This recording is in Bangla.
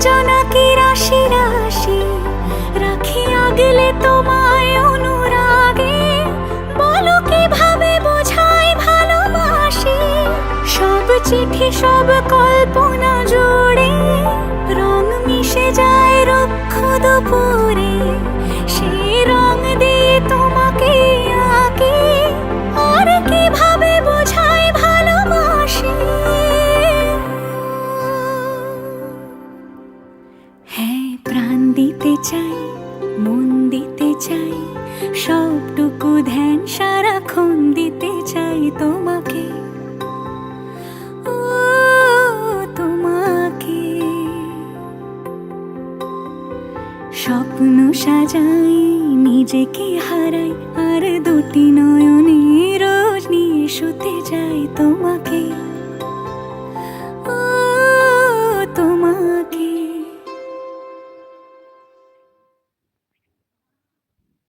যোজনা কি রাশি রাশি? রাখি আগলে তোমায় অনুরাগে। বলো কীভাবে বোঝাই ভালোবাসি? সব চিঠি, সব কল্পনা জোড়ে রং মিশে যায় রক্ষ দুপুরে। দিতে চাই, মন দিতে চাই, সবটুকু ধ্যান সারাক্ষণ দিতে চাই তোমাকে। ও, তোমাকে। স্বপ্ন সাজাই, নিজেকে হারাই, আর দুটি নয়নে